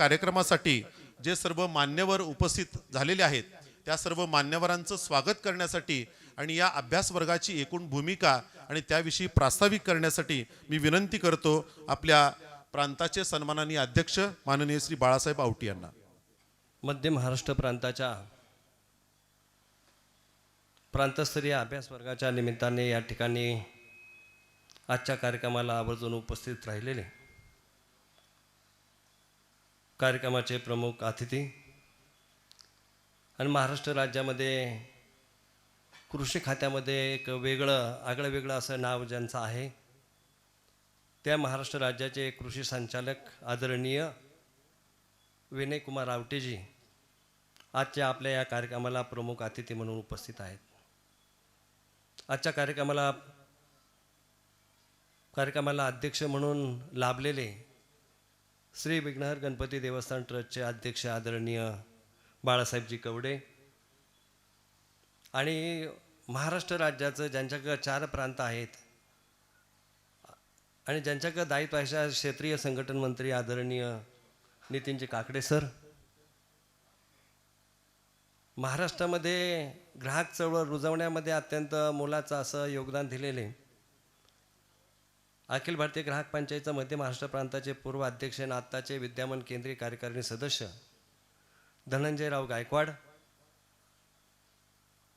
कार्यक्रमासाठी जे सर्व मान्यवर उपस्थित झालेले आहेत त्या सर्व मान्यवरांचं स्वागत करण्यासाठी आणि या अभ्यास वर्गाची एकूण भूमिका आणि त्याविषयी प्रास्ताविक करण्यासाठी मी विनंती करतो आपल्या प्रांताचे सन्माननीय अध्यक्ष माननीय श्री बाळासाहेब आवटी यांना. मध्य महाराष्ट्र प्रांताच्या प्रांतस्तरीय अभ्यास वर्गाच्या निमित्ताने या ठिकाणी आजच्या कार्यक्रमाला आवर्जून उपस्थित राहिलेले कार्यक्रमाचे प्रमुख अतिथी आणि महाराष्ट्र राज्यामध्ये कृषी खात्यामध्ये एक वेगळं आगळं वेगळं असं नाव ज्यांचं आहे त्या महाराष्ट्र राज्याचे कृषी संचालक आदरणीय विनयकुमार आवटेजी आजच्या आपल्या या कार्यक्रमाला प्रमुख अतिथी म्हणून उपस्थित आहेत. आजच्या कार्यक्रमाला कार्यक्रमाला अध्यक्ष म्हणून लाभलेले श्री विघ्नहर गणपती देवस्थान ट्रस्टचे अध्यक्ष आदरणीय बाळासाहेबजी कवडे आणि महाराष्ट्र राज्याचं ज्यांच्याकडं चार प्रांत आहेत आणि ज्यांच्याकडं दायित्व अशा क्षेत्रीय संघटन मंत्री आदरणीय नितीनजी काकडे सर. महाराष्ट्रामध्ये ग्राहक चळवळ रुजवण्यामध्ये अत्यंत मोलाचं असं योगदान दिलेले अखिल भारतीय ग्राहक पंचायतचं मध्य महाराष्ट्र प्रांताचे पूर्व अध्यक्ष आणि आत्ताचे विद्यमान केंद्रीय कार्यकारिणी सदस्य धनंजयराव गायकवाड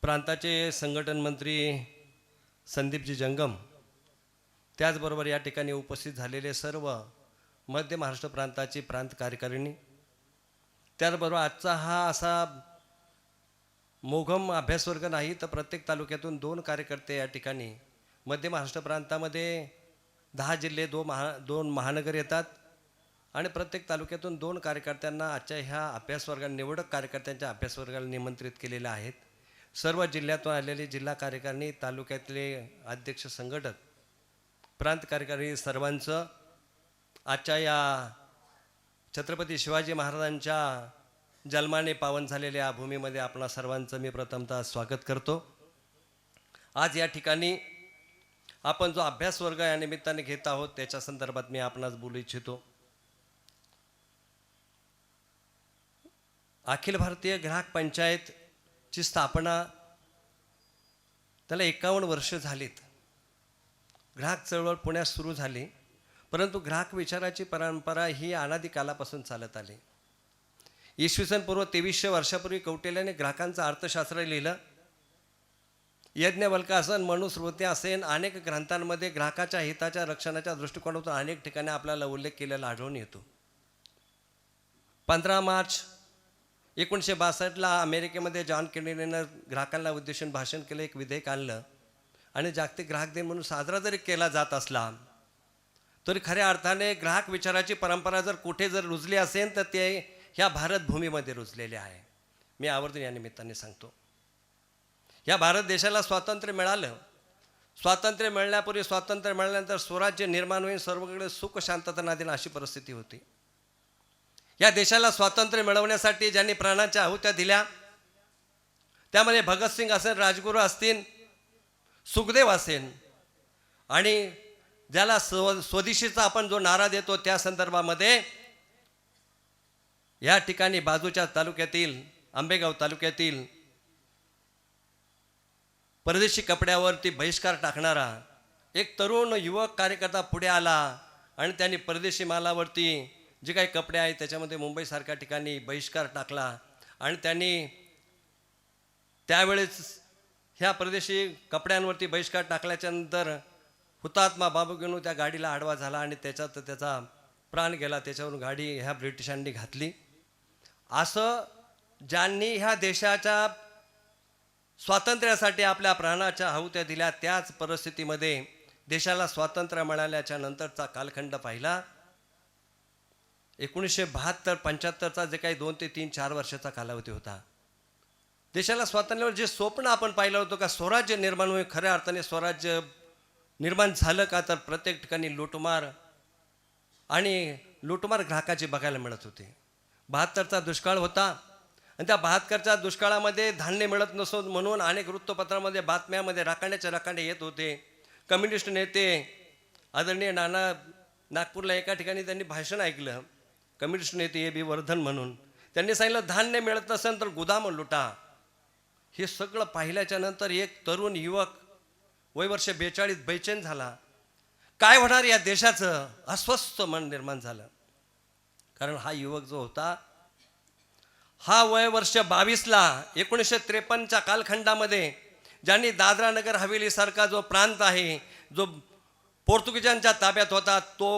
प्रांताचे संघटन मंत्री संदीपजी जंगम त्याचबरोबर या ठिकाणी उपस्थित झालेले सर्व मध्य महाराष्ट्र प्रांताची प्रांत कार्यकारिणी. त्याचबरोबर आजचा हा असा मोघम अभ्यासवर्ग नाही तर प्रत्येक तालुक्यातून दोन कार्यकर्ते या ठिकाणी मध्य महाराष्ट्र प्रांतामध्ये दहा जिल्हे दो महा दोन महानगर येतात. आणि प्रत्येक तालुक्यातून दोन कार्यकर्त्यांना आजच्या ह्या अभ्यासवर्गाला निवडक कार्यकर्त्यांच्या अभ्यासवर्गाला निमंत्रित केलेले आहेत. सर्व जिल्ह्यातून आलेले जिल्हा कार्यकारिणी तालुक्यातले अध्यक्ष संघटक प्रांत कार्यकारिणी सर्वांचं आजच्या या छत्रपती शिवाजी महाराजांच्या जन्माने पावन झालेल्या या भूमीमध्ये आपणा सर्वांचं मी प्रथमतः स्वागत करतो. आज या ठिकाणी आपण जो अभ्यास वर्ग या निमित्ताने घेत आहोत त्याच्या संदर्भात मी आपणास बोलू इच्छितो. अखिल भारतीय ग्राहक पंचायतची स्थापना त्याला एकावन्न वर्ष झालीत. ग्राहक चळवळ पुण्यात सुरू झाली परंतु ग्राहक विचाराची परंपरा ही अनादी कालापासून चालत आली. इसवी सन पूर्व तेवीसशे वर्षापूर्वी कौटिल्याने ग्राहकांचं अर्थशास्त्र लिहिलं. यज्ञवल्कासन मनुस्मृती असेल अनेक ग्रंथांमध्ये ग्राहकाच्या हिताच्या रक्षणाच्या दृष्टिकोनातून अनेक ठिकाणी आपल्याला उल्लेख केलेला आढळून येतो. पंधरा मार्च एकोणीसशे बासष्टला अमेरिकेमध्ये जॉन केनेडीनं ग्राहकांना उद्देशून भाषण केलं एक विधेयक आणलं. आणि जागतिक ग्राहक दिन म्हणून साजरा जरी केला जात असला तरी खऱ्या अर्थाने ग्राहक विचाराची परंपरा जर कुठे जर रुजली असेल तर ते ह्या भारतभूमीमध्ये रुजलेले आहे. मी आवर्जून या निमित्ताने सांगतो. या भारत देशाला स्वातंत्र्य मिळालं. स्वातंत्र्य मिळण्यापूर्वी स्वातंत्र्य मिळाल्यानंतर स्वराज्य निर्माण होईल सर्वकडे सुख शांतता नादीन अशी परिस्थिती होती. या देशाला स्वातंत्र्य मिळवण्यासाठी ज्यांनी प्राणाच्या आहुत्या दिल्या त्यामध्ये भगतसिंग असेल राजगुरू असतील सुखदेव असेल आणि ज्याला स्व स्वदेशीचा आपण जो नारा देतो त्या संदर्भामध्ये या ठिकाणी बाजूच्या तालुक्यातील आंबेगाव तालुक्यातील परदेशी कपड्यावरती बहिष्कार टाकणारा एक तरुण युवक कार्यकर्ता पुढे आला आणि त्यांनी परदेशी मालावरती जे काही कपडे आहेत त्याच्यामध्ये मुंबईसारख्या ठिकाणी बहिष्कार टाकला आणि त्यांनी त्यावेळेस ह्या परदेशी कपड्यांवरती बहिष्कार टाकल्याच्यानंतर हुतात्मा बाबू घेऊन त्या गाडीला आडवा झाला आणि त्याच्यात त्याचा प्राण गेला. त्याच्यावरून गाडी ह्या ब्रिटिशांनी घातली. असं ज्यांनी ह्या देशाच्या स्वातंत्र्यासाठी आपल्या प्राणाच्या आहुत्या दिल्या त्याच परिस्थितीमध्ये देशाला स्वातंत्र्य मिळाल्याच्या नंतरचा कालखंड पाहिला. एकोणीसशे बहात्तर पंच्याहत्तरचा जे काही दोन ते तीन चार वर्षाचा कालावधी होता. देशाला स्वातंत्र्यावर जे स्वप्न आपण पाहिलं होतं का स्वराज्य निर्माण होईल खऱ्या अर्थाने स्वराज्य निर्माण झालं का तर प्रत्येक ठिकाणी लूटमार आणि लूटमार ग्राहकाची बघायला मिळत होते. बहात्तरचा दुष्काळ होता. आणि त्या बहात्तरच्या दुष्काळामध्ये धान्य मिळत नसो म्हणून अनेक वृत्तपत्रामध्ये बातम्यामध्ये राखाण्याचे राखाणे येत होते. कम्युनिस्ट नेते आदरणीय नाना नागपूरला एका ठिकाणी त्यांनी भाषण ऐकलं. कम्युनिस्ट नेते ए बी वर्धन म्हणून. त्यांनी सांगितलं धान्य मिळत नसेल तर गुदाम लुटा. हे सगळं पाहिल्याच्या नंतर एक तरुण युवक वयवर्ष बेचाळीस बेचैन झाला. काय होणार या देशाचं? अस्वस्थ मन निर्माण झालं. कारण हा युवक जो होता हा वय वर्ष बावीसला एकोणीसशे त्रेपन्नच्या कालखंडामध्ये ज्यांनी दादरा नगर हवेलीसारखा जो प्रांत आहे जो पोर्तुगीजांच्या ताब्यात होता तो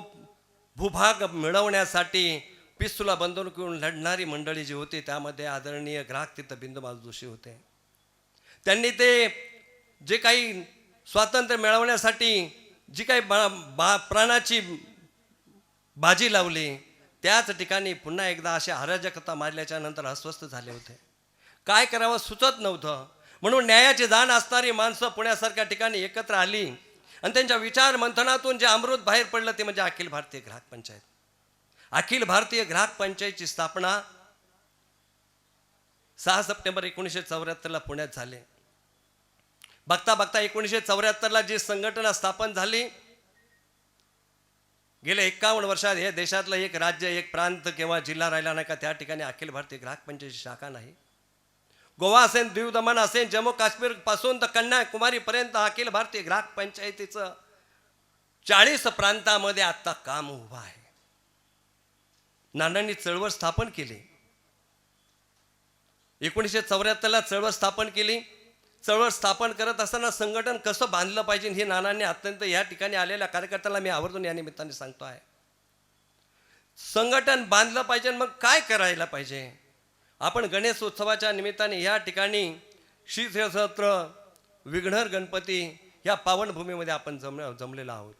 भूभाग मिळवण्यासाठी पिस्तुला बंदूक घेऊन लढणारी मंडळी जी होती त्यामध्ये आदरणीय ग्राहक तिथं बिंदू जोशी होते. त्यांनी ते जे काही स्वातंत्र्य मिळवण्यासाठी जी काही बा बा प्राणाची बाजी लावली त्याच ठिकाणी पुन्हा एकदा असे अराजकता मारल्याच्या नंतर अस्वस्थ झाले होते. काय करावं सुचत नव्हतं. म्हणून न्यायाची जाण असणारी माणसं पुण्यासारख्या ठिकाणी एकत्र आली आणि त्यांच्या विचार मंथनातून जे अमृत बाहेर पडलं ते म्हणजे अखिल भारतीय ग्राहक पंचायत. अखिल भारतीय ग्राहक पंचायतची स्थापना सहा सप्टेंबर एकोणीसशे चौऱ्याहत्तरला पुण्यात झाले. बघता बघता एकोणीसशे चौऱ्याहत्तरला जी संघटना स्थापन झाली गेल्या एक्कावन्न वर्षात हे देशातलं एक राज्य एक प्रांत किंवा जिल्हा राहिला नाही का त्या ठिकाणी अखिल भारतीय ग्राहक पंचायतची शाखा नाही. गोवा असेल दीव दमण असेल जम्मू काश्मीरपासून तर कन्याकुमारीपर्यंत अखिल भारतीय ग्राहक पंचायतीचं चाळीस प्रांतामध्ये आता काम उभं आहे. नानांनी चळवळ स्थापन केली. एकोणीसशे चौऱ्याहत्तरला चळवळ स्थापन केली. चळवळ स्थापन करत असताना संघटन कसं बांधलं पाहिजे हे नानांनी अत्यंत या ठिकाणी आलेल्या कार्यकर्त्याला मी आवर्जून या निमित्ताने सांगतो आहे. संघटन बांधलं पाहिजे मग काय करायला पाहिजे? आपण गणेश उत्सवाच्या निमित्ताने या ठिकाणी श्रीसहस्त्र विघ्नर गणपती या पावनभूमीमध्ये आपण जम जमलेलो आहोत.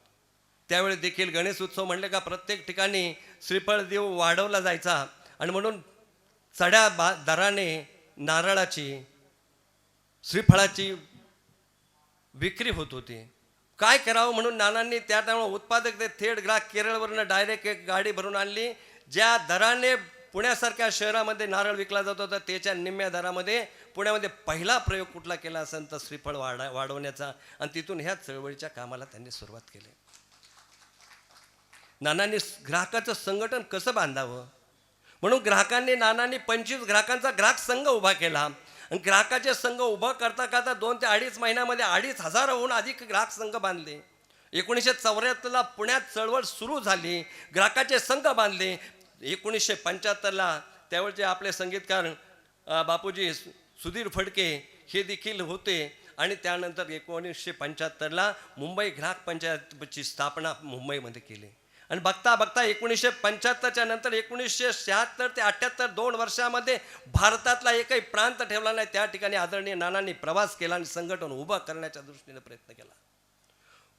त्यावेळी देखील गणेश उत्सव म्हणले का प्रत्येक ठिकाणी श्रीफळ देव वाढवला जायचा आणि म्हणून चढ्या बा दराने नारळाची श्रीफळाची विक्री होत होती. काय करावं म्हणून नानांनी त्या टायमा उत्पादक ते थेट ग्राहक केरळवरनं डायरेक्ट एक गाडी भरून आणली. ज्या दराने पुण्यासारख्या शहरामध्ये नारळ विकला जात होता त्याच्या निम्म्या दरामध्ये पुण्यामध्ये पहिला प्रयोग कुठला केला असेल तर श्रीफळ वाढा वाढवण्याचा. आणि तिथून ह्या चळवळीच्या कामाला त्यांनी सुरुवात केली. नानांनी ग्राहकाचं संघटन कसं बांधावं? म्हणून ग्राहकांनी नानांनी पंचवीस ग्राहकांचा ग्राहक संघ उभा केला. आणि ग्राहकाचे संघ उभं करता करता दोन ते अडीच महिन्यामध्ये अडीच हजाराहून अधिक ग्राहक संघ बांधले. एकोणीसशे चौऱ्याहत्तरला पुण्यात चळवळ सुरू झाली. ग्राहकाचे संघ बांधले. एकोणीसशे पंच्याहत्तरला त्यावेळचे आपले संगीतकार बापूजी सुधीर फडके हे देखील होते. आणि त्यानंतर एकोणीसशे पंच्याहत्तरला मुंबई ग्राहक पंचायतची स्थापना मुंबईमध्ये केली. आणि बघता बघता एकोणीसशे पंच्याहत्तरच्या नंतर एकोणीसशे शहात्तर ते अठ्ठ्याहत्तर दोन वर्षामध्ये भारतातला एकही प्रांत ठेवला नाही. त्या ठिकाणी आदरणीय नानांनी प्रवास केला आणि संघटन उभं करण्याच्या दृष्टीने प्रयत्न केला.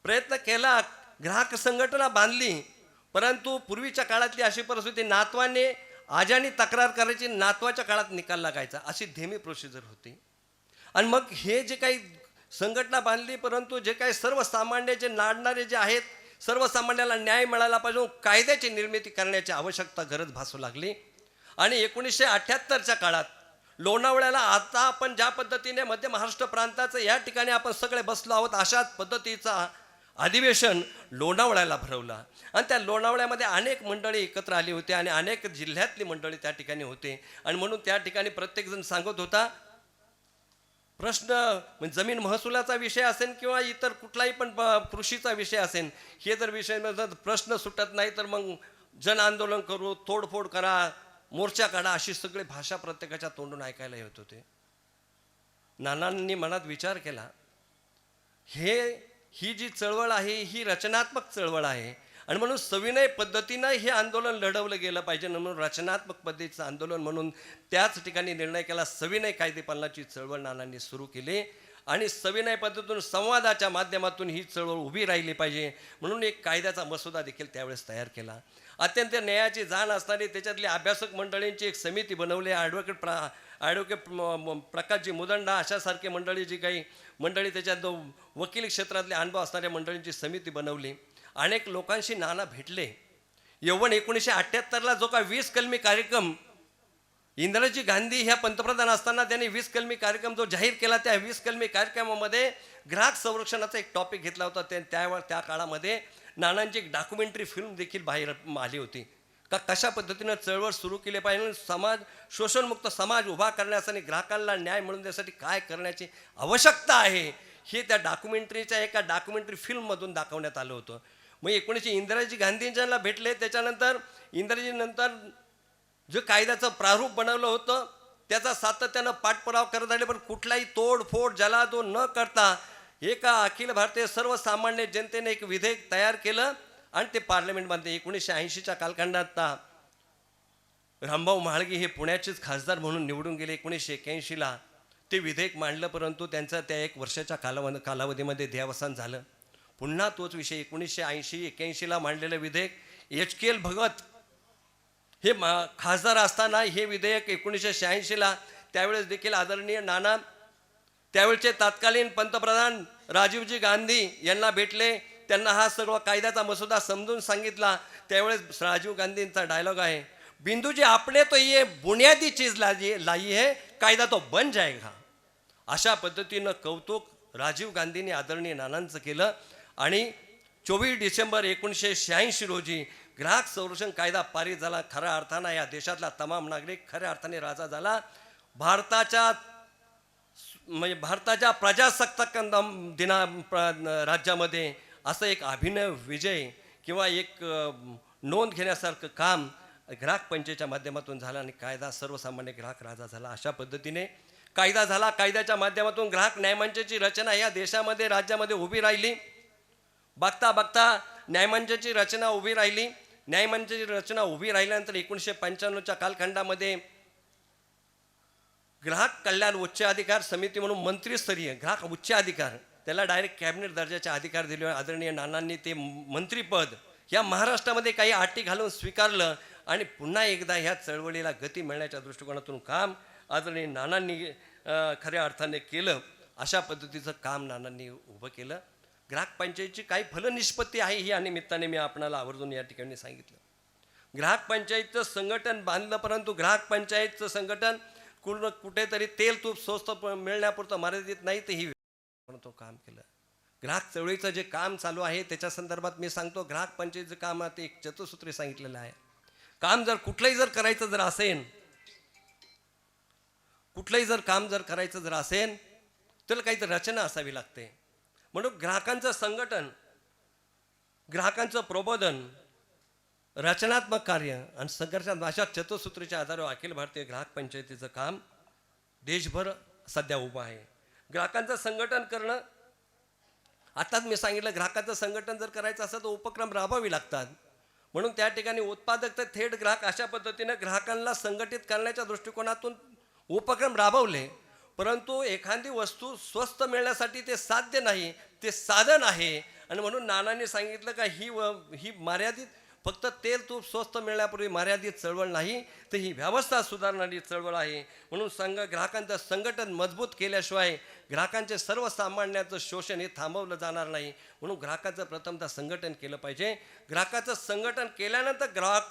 प्रयत्न केला ग्राहक संघटना बांधली परंतु पूर्वीच्या काळातली अशी परिस्थिती नातवाने आजाने तक्रार करायची नातवाच्या काळात निकाल लागायचा अशी धेमी प्रोसिजर होती. आणि मग हे जे काही संघटना बांधली परंतु जे काही सर्वसामान्य जे नाडणारे जे आहेत सर्वसामान्याला न्याय मिळाला पाहिजे कायद्याची निर्मिती करण्याची आवश्यकता गरज भासू लागली. आणि एकोणीसशे अठ्ठ्याहत्तरच्या काळात लोणावळ्याला आता आपण ज्या पद्धतीने मध्य महाराष्ट्र प्रांताचं या ठिकाणी आपण सगळे बसलो आहोत अशाच पद्धतीचा अधिवेशन लोणावळ्याला भरवलं. आणि त्या लोणावळ्यामध्ये अनेक मंडळी एकत्र आली होती आणि अनेक जिल्ह्यातली मंडळी त्या ठिकाणी होते. आणि म्हणून त्या ठिकाणी प्रत्येकजण सांगत होता प्रश्न म्हणजे जमीन महसुलाचा विषय असेल किंवा इतर कुठलाही पण प- कृषीचा विषय असेल हे जर विषय प्रश्न सुटत नाही तर मग जन आंदोलन करू तोडफोड करा मोर्चा काढा अशी सगळी भाषा प्रत्येकाच्या तोंडून ऐकायला येत होते. नानांनी मनात विचार केला हे ही जी चळवळ आहे ही रचनात्मक चळवळ आहे आणि म्हणून सविनय पद्धतीनं हे आंदोलन लढवलं गेलं पाहिजे म्हणून रचनात्मक पद्धतीचं आंदोलन म्हणून त्याच ठिकाणी निर्णय केला. सविनय कायदेपालनाची चळवळ नानांनी सुरू केली. आणि सविनय पद्धतीतून संवादाच्या माध्यमातून ही चळवळ उभी राहिली पाहिजे म्हणून एक कायद्याचा मसुदा देखील त्यावेळेस तयार केला. अत्यंत न्यायाची जाण असणारी त्याच्यातली अभ्यासक मंडळींची एक समिती बनवली. ॲडव्होकेट प्रा ॲडव्होकेट म- प्रकाशजी मुदंडा अशासारखे मंडळी जी काही मंडळी त्याच्यात वकील वकिली क्षेत्रातले अनुभव असणाऱ्या मंडळींची समिती बनवली. अनेक लोकांशी नाना भेटले. यवन एकोणीसशे अठ्ठ्याहत्तरला जो का वीस कलमी कार्यक्रम इंदिराजी गांधी ह्या पंतप्रधान असताना त्यांनी वीस कलमी कार्यक्रम जो जाहीर केला त्या वीस कलमी कार्यक्रमामध्ये ग्राहक संरक्षणाचा एक टॉपिक घेतला होता. त्या त्यावेळ त्या काळामध्ये नानांची एक डॉक्युमेंटरी फिल्म देखील बाहेर आली होती. का कशा पद्धतीनं चळवळ सुरू केली पाहिजे? समाज शोषणमुक्त समाज उभा करण्यास आणि ग्राहकांना न्याय मिळवून देण्यासाठी काय करण्याची आवश्यकता आहे हे त्या डॉक्युमेंटरीच्या एका डॉक्युमेंटरी फिल्ममधून दाखवण्यात आलं होतं. मग एकोणीसशे इंदिराजी गांधींच्याला भेटले. त्याच्यानंतर इंदिराजीनंतर जे कायद्याचं प्रारूप बनवलं होतं त्याचा सातत्यानं पाठपुरावा करत आले. पण कुठलाही तोडफोड जलादो न करता एका अखिल भारतीय सर्वसामान्य जनतेने एक विधेयक तयार केलं आणि ते पार्लमेंटमध्ये एकोणीसशे ऐंशीच्या कालखंडात रामभाऊ म्हाळगी हे पुण्याचेच खासदार म्हणून निवडून गेले. एकोणीसशे एक्याऐंशीला ते विधेयक मांडलं परंतु त्यांचं त्या एक वर्षाच्या कालाव कालावधीमध्ये देहावसान झालं. पुन्हा तोच विषय एकोणीसशे ऐंशी एक्याऐंशीला मांडलेलं विधेयक. एच के एल भगत हे खासदार असताना हे विधेयक एकोणीसशे शहाऐंशीला त्यावेळेस देखील आदरणीय नाना त्यावेळचे तत्कालीन पंतप्रधान राजीवजी गांधी यांना भेटले. त्यांना हा सर्व कायद्याचा मसुदा समजून सांगितला. त्यावेळेस राजीव गांधींचा डायलॉग आहे. बिंदू जी आपने तो ये बुनियादी चीज लाई लाई है कायदा तो बन जाएगा. अशा पद्धतीनं कौतुक राजीव गांधींनी आदरणीय नानांचं केलं. आणि चोवीस डिसेंबर एकोणीसशे शहाऐंशी रोजी ग्राहक संरक्षण कायदा पारित झाला. खऱ्या अर्थानं या देशातला तमाम नागरिक खऱ्या अर्थाने राजा झाला. भारताच्या म्हणजे भारताच्या प्रजासत्ताक दिना प्र- राज्यामध्ये असं एक अभिनव विजय किंवा एक नोंद घेण्यासारखं काम ग्राहक पंचायतच्या माध्यमातून झालं आणि कायदा सर्वसामान्य ग्राहक राजा झाला अशा पद्धतीने. कायदा झाला. कायद्याच्या माध्यमातून ग्राहक न्यायमंचाची रचना या देशामध्ये राज्यामध्ये उभी राहिली. बघता बघता न्यायमंचाची रचना उभी राहिली. न्यायमंचाची रचना उभी राहिल्यानंतर एकोणीसशे पंच्याण्णवच्या कालखंडामध्ये ग्राहक कल्याण उच्च अधिकार समिती म्हणून मंत्रीस्तरीय ग्राहक उच्च अधिकार त्याला डायरेक्ट कॅबिनेट दर्जाचे अधिकार दिले आदरणीय नानांनी ते मंत्रीपद या महाराष्ट्रामध्ये काही अटी घालून स्वीकारलं आणि पुन्हा एकदा ह्या चळवळीला गती मिळण्याच्या दृष्टिकोनातून काम आदरणीय नानांनी खऱ्या अर्थाने केलं. अशा पद्धतीचं काम नानांनी उभं केलं. ग्राहक पंचायतीची काही फलनिष्पत्ती आहे ही या निमित्ताने मी आपणाला आवर्जून या ठिकाणी सांगितलं. ग्राहक पंचायतचं संघटन बांधलं परंतु ग्राहक पंचायतचं संघटन कुठं कुठेतरी तेल तूप स्वस्त मिळण्यापुरतं मर्यादित नाही तर ही म्हणून तो काम केलं. ग्राहक चळवळीचं जे काम चालू आहे त्याच्या संदर्भात मी सांगतो ग्राहक पंचायतीचं काम ते एक चतुसूत्री सांगितलेलं आहे. काम जर कुठलंही जर करायचं जर असेल कुठलंही जर काम जर करायचं जर असेल तर काहीतरी रचना असावी लागते. म्हणून ग्राहकांचं संघटन ग्राहकांचं प्रबोधन रचनात्मक कार्य आणि संघर्षात अशा चतुसूत्रीच्या आधारे अखिल भारतीय ग्राहक पंचायतीचं काम देशभर सध्या उभं आहे. ग्राहकांचं संघटन करणं आताच मी सांगितलं ग्राहकाचं संघटन जर करायचं असेल तर उपक्रम राबवावे लागतात. म्हणून त्या ठिकाणी उत्पादक तर थेट ग्राहक अशा पद्धतीनं ग्राहकांना संघटित करण्याच्या दृष्टिकोनातून उपक्रम राबवले. परंतु एखादी वस्तू स्वस्त मिळण्यासाठी ते साध्य नाही ते साधन आहे. आणि म्हणून नानांनी सांगितलं का ही व ही मर्यादित फक्त तेल तूप स्वस्त मिळण्यापूर्वी मर्यादित चळवळ नाही तर ही व्यवस्था सुधारणारी चळवळ आहे. म्हणून संघ ग्राहकांचं संघटन मजबूत केल्याशिवाय ग्राहकांचे सर्वसामान्यांचं शोषण हे थांबवलं जाणार नाही. म्हणून ग्राहकाचं प्रथमतः संघटन केलं पाहिजे. ग्राहकाचं संघटन केल्यानंतर ग्राहक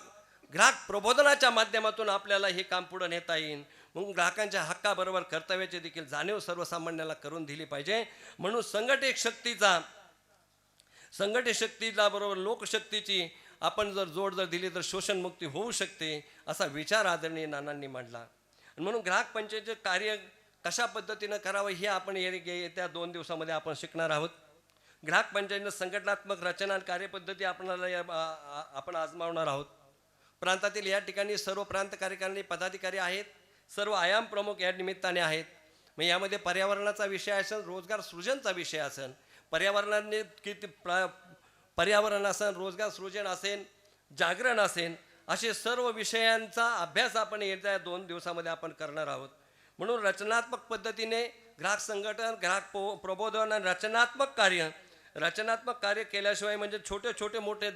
ग्राहक प्रबोधनाच्या माध्यमातून आपल्याला हे काम पुढं नेता येईल म्हणून ग्राहकांच्या हक्काबरोबर कर्तव्याची देखील जाणीव सर्वसामान्याला करून दिली पाहिजे. म्हणून संघटित शक्तीचा संघटित शक्तीला बरोबर लोकशक्तीची आपण जर जोड जर दिली तर शोषणमुक्ती होऊ शकते असा विचार आदरणीय नानांनी मांडला. म्हणून ग्राहक पंचायतचे कार्य कशा पद्धतीनं करावं हे आपण येत्या दोन दिवसामध्ये आपण शिकणार आहोत. ग्राहक पंचायतीनं संघटनात्मक रचना आणि कार्यपद्धती आपणाला आपण आजमावणार आहोत. प्रांतातील या ठिकाणी सर्व प्रांत कार्यकारिणी पदाधिकारी आहेत सर्व आयाम प्रमुख या निमित्ताने आहेत. मग यामध्ये पर्यावरणाचा विषय असेल रोजगार सृजनचा विषय असेल पर्यावरणाने किती प्र पर्यावरण असेल रोजगार सृजन असेल जागरण असेल असे सर्व विषयांचा अभ्यास आपण येत्या दोन दिवसामध्ये आपण करणार आहोत. म्हणून रचनात्मक पद्धतीने ग्राहक संघटन ग्राहक प्रबोधन आणि रचनात्मक कार्य रचनात्मक कार्य केल्याशिवाय म्हणजे छोटे छोटे मोठे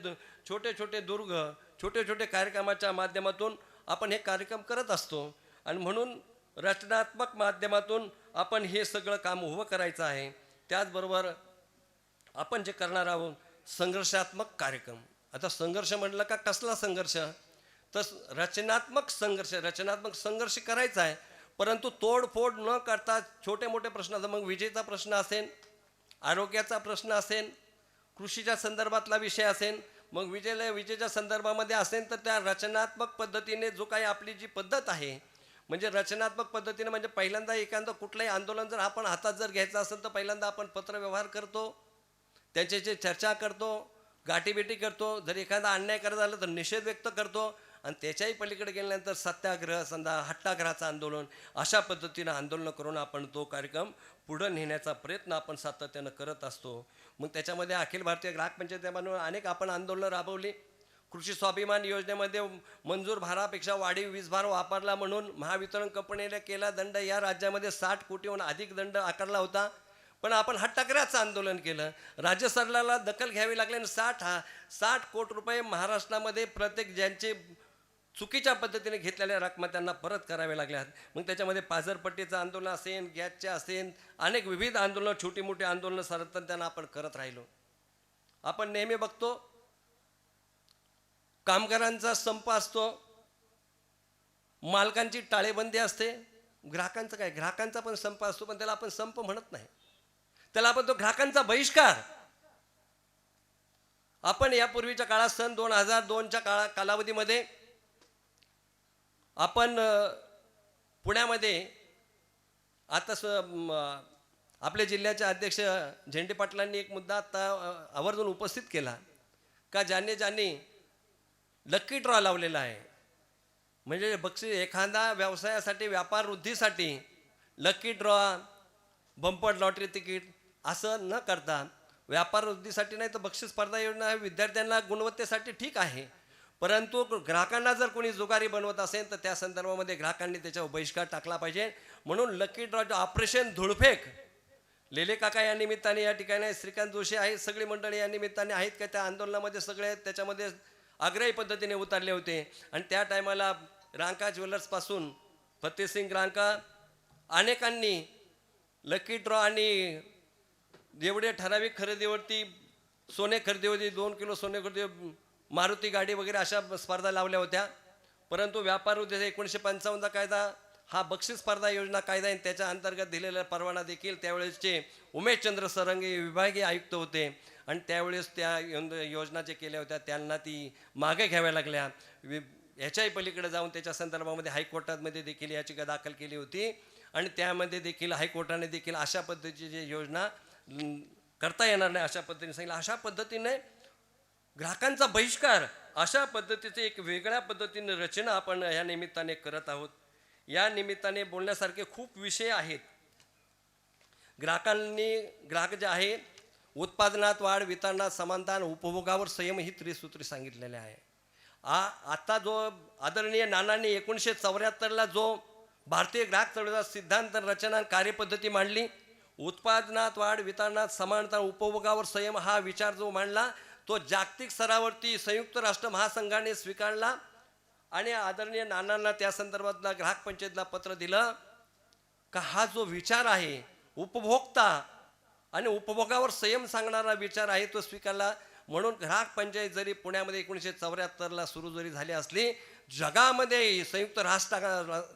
छोटे छोटे दुर्ग छोटे छोटे कार्यक्रमाच्या माध्यमातून आपण हे कार्यक्रम करत असतो. आणि म्हणून रचनात्मक माध्यमातून आपण हे सगळं काम उभं करायचं आहे. त्याचबरोबर आपण जे करणार आहोत संघर्षात्मक कार्यक्रम. आता संघर्ष म्हटलं का कसला संघर्ष? तर रचनात्मक संघर्ष रचनात्मक संघर्ष करायचा आहे. परंतु तोडफोड न करता छोटे मोठे प्रश्न मग विजेचा प्रश्न असेल आरोग्याचा प्रश्न असेल कृषीच्या संदर्भातला विषय असेल मग विजेला विजेच्या संदर्भामध्ये असेल तर त्या रचनात्मक पद्धतीने जो काही आपली जी पद्धत आहे म्हणजे रचनात्मक पद्धतीने म्हणजे पहिल्यांदा एखादं कुठलंही आंदोलन जर आपण हातात जर घ्यायचं असेल तर पहिल्यांदा आपण पत्रव्यवहार करतो त्यांच्याशी चर्चा करतो गाठीभेटी करतो जर एखादा अन्याय करत झाला तर निषेध व्यक्त करतो आणि त्याच्याही पलीकडे गेल्यानंतर सत्याग्रह समजा हट्टाग्रहाचं आंदोलन अशा पद्धतीनं आंदोलनं करून आपण तो कार्यक्रम पुढं नेण्याचा प्रयत्न आपण सातत्यानं करत असतो. मग त्याच्यामध्ये अखिल भारतीय ग्राहक पंचायतीमधून अनेक आपण आंदोलनं राबवली. कृषी स्वाभिमान योजनेमध्ये मंजूर भारापेक्षा वाढीव वीज भार वापरला म्हणून महावितरण कंपनीने केला दंड. या राज्यामध्ये साठ कोटीहून अधिक दंड आकारला होता. पण आपण हट्टाग्रहाचं आंदोलन केलं. राज्य सरकारला दखल घ्यावी लागली आणि साठ हा साठ कोटी रुपये महाराष्ट्रामध्ये प्रत्येक ज्यांचे चुकीच्या पद्धतीने घेतलेल्या रकमा त्यांना परत कराव्या लागल्यात मग त्याच्यामध्ये पाझरपट्टीचं आंदोलन असेल गॅसचे असेल अनेक विविध आंदोलनं छोटी मोठी आंदोलनं सातत्यानं आपण करत राहिलो. आपण नेहमी बघतो कामगारांचा संप असतो मालकांची टाळेबंदी असते ग्राहकांचं काय? ग्राहकांचा पण संप असतो पण त्याला आपण संप म्हणत नाही. त्याला आपण तो ग्राहकांचा बहिष्कार. आपण यापूर्वीच्या काळात सन दोन हजार दोनच्या काळा कालावधीमध्ये आपण पुण्यामध्ये आता स म, आपल्या जिल्ह्याचे अध्यक्ष झेंडे पाटलांनी एक मुद्दा आता आवर्जून उपस्थित केला. का ज्याने ज्याने लक्की ड्रॉ लावलेला आहे. म्हणजे बक्षीस एखादा व्यवसायासाठी व्यापार वृद्धीसाठी lucky draw bumper lottery ticket असं न करता व्यापार वृद्धीसाठी नाही तर बक्षीस स्पर्धा योजना हे विद्यार्थ्यांना गुणवत्तेसाठी ठीक आहे. परंतु ग्राहकांना जर कोणी जुगारी बनवत असेल तर त्या संदर्भामध्ये ग्राहकांनी त्याच्यावर बहिष्कार टाकला पाहिजे. म्हणून लकी ड्रॉ ऑपरेशन धुळफेक. लेले काका या निमित्ताने या ठिकाणी श्रीकांत जोशी आहेत सगळी मंडळी या निमित्ताने आहेत का? त्या आंदोलनामध्ये सगळे त्याच्यामध्ये आग्रही पद्धतीने उतरले होते. आणि त्या टायमाला रांका ज्वेलर्सपासून फतेहसिंग रांका अनेकांनी लकी ड्रॉ आणि जेवढे ठराविक खरेदीवरती सोने खरेदीवरती दोन किलो सोने खरेदी मारुती गाडी वगैरे अशा स्पर्धा लावल्या होत्या. परंतु व्यापार उद्योग एकोणीसशे पंचावन्नचा कायदा हा बक्षीस स्पर्धा योजना कायदा आहे. त्याच्या अंतर्गत दिलेला परवाना देखील त्यावेळेसचे उमेशचंद्र सरंगे विभागीय आयुक्त होते. आणि त्यावेळेस त्या योजना जे केल्या होत्या त्यांना ती मागे घ्याव्या लागल्या. वि- याच्याही पलीकडे जाऊन त्याच्या संदर्भामध्ये हायकोर्टामध्ये देखील याचिका दाखल केली होती. आणि त्यामध्ये देखील हायकोर्टाने देखील अशा पद्धतीची जे योजना करता येणार नाही अशा पद्धतीने सांगितलं. अशा पद्धतीने ग्राहकांचा बहिष्कार अशा पद्धतीचे एक वेगळ्या पद्धतीने रचना आपण या निमित्ताने करत आहोत. या निमित्ताने बोलण्यासारखे खूप विषय आहेत. ग्राहकांनी ग्राहक जे आहे उत्पादनात वाढ वितरणात समानता उपभोगावर संयम ही त्रिसूत्री सांगितलेले आहे. आ आता जो आदरणीय नानांनी एकोणीसशे चौऱ्याहत्तरला जो भारतीय ग्राहक चळवळीचा सिद्धांत रचना कार्यपद्धती मांडली उत्पादनात वाढ वितरणात समानता उपभोगावर संयम हा विचार जो मांडला तो जागतिक स्तरावरती संयुक्त राष्ट्र महासंघाने स्वीकारला आणि आदरणीय नानांना त्या संदर्भातला ग्राहक पंचायतला पत्र दिलं का हा जो विचार आहे उपभोक्ता आणि उपभोगावर संयम सांगणारा विचार आहे तो स्वीकारला. म्हणून ग्राहक पंचायत जरी पुण्यामध्ये एकोणीसशे चौऱ्याहत्तरला सुरू जरी झाली असली जगामध्ये संयुक्त राष्ट्र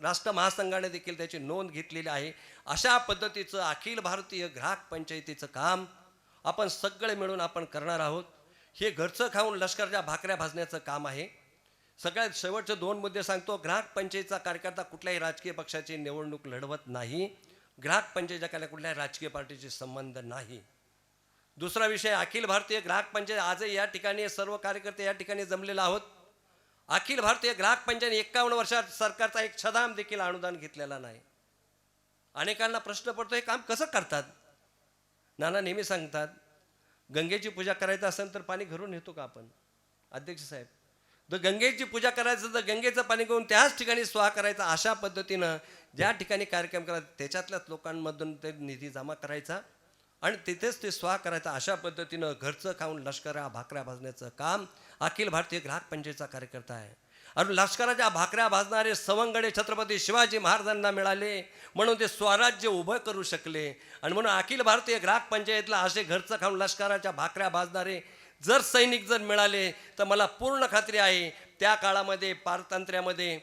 राष्ट्र महासंघाने देखील त्याची नोंद घेतलेली आहे. अशा पद्धतीचं अखिल भारतीय ग्राहक पंचायतीचं काम आपण सगळे मिळून आपण करणार आहोत. हे घरचं खाऊन लष्कराच्या भाकऱ्या भाजण्याचं काम आहे. सगळ्यात शेवटचे दोन मुद्दे सांगतो. ग्राहक पंचायतचा कार्यकर्ता कुठल्याही राजकीय पक्षाची निवडणूक लढवत नाही. ग्राहक पंचायतच्या कार्य कुठल्याही राजकीय पार्टीशी संबंध नाही. दुसरा विषय अखिल भारतीय ग्राहक पंचायत आजही या ठिकाणी सर्व कार्यकर्ते या ठिकाणी जमलेला आहोत. अखिल भारतीय ग्राहक पंचायत एकावन्न वर्षात सरकारचा एक छदाम देखील अनुदान घेतलेला नाही. अनेकांना प्रश्न पडतो हे काम कसं करतात? नाना नेहमी सांगतात गंगेची पूजा करायचं असेल तर पाणी घरून येतो का आपण? अध्यक्ष साहेब जर गंगेची पूजा करायचं तर गंगेचं पाणी घेऊन त्याच ठिकाणी स्वाहा करायचा अशा पद्धतीनं ज्या ठिकाणी कार्यक्रम करायचा त्याच्यातल्याच लोकांमधून ते निधी जमा करायचा आणि तिथेच ते स्वाहा करायचा अशा पद्धतीनं घरचं खाऊन लष्करा भाकऱ्या भाजण्याचं काम अखिल भारतीय ग्राहक पंचायतचा कार्यकर्ता आहे. अरे लष्कराच्या भाकऱ्या भाजणारे सवंगडे छत्रपती शिवाजी महाराजांना मिळाले म्हणून ते स्वराज्य उभं करू शकले. आणि म्हणून अखिल भारतीय ग्राहक पंचायतला असे घरचं खाऊन लष्कराच्या भाकऱ्या भाजणारे जर सैनिक जर मिळाले तर मला पूर्ण खात्री आहे त्या काळामध्ये पारतंत्र्यामध्ये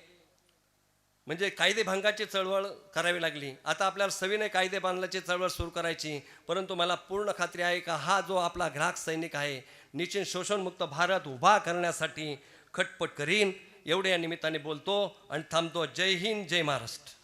म्हणजे कायदेभंगाची चळवळ करावी लागली. आता आपल्याला सविनय कायदे बांधल्याची चळवळ सुरू करायची परंतु मला पूर्ण खात्री आहे का हा जो आपला ग्राहक सैनिक आहे निश्चित शोषणमुक्त भारत उभा करण्यासाठी खटपट करीन. एवढ्या निमित्ताने बोलतो आणि थांबतो. जय हिंद जय महाराष्ट्र.